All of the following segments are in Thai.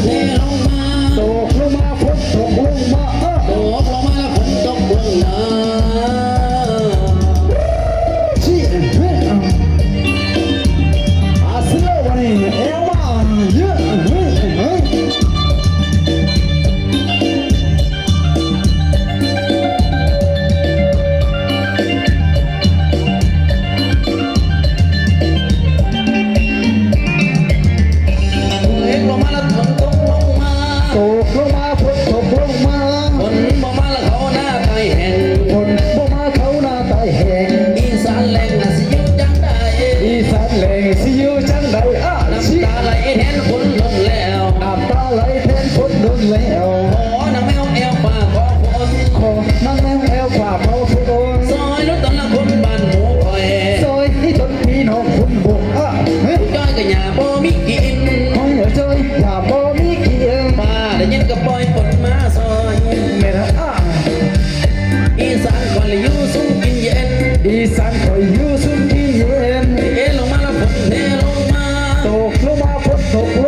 เฮ้ยจ้อยก็อย่าบ่มีกินคอยเจยอย่าบ่มีเกียงป้าได้ยินก็ปล่อยฝนมาซอยแม่นะอะอีสานคนละอยู่สูงกินเย็นอีสานคอยอยู่สุดที่เย็นเอลงมาแล้วฝนเทลงมาตกลงมาฝนตก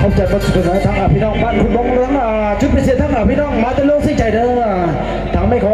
คำจัรมาสุดน้อยทั้งพี่น้องบ้านคุณบงเรืองจุดพิเศษทั้งพี่น้องมาตะลุงสิใจเด้อทางไม่ขอ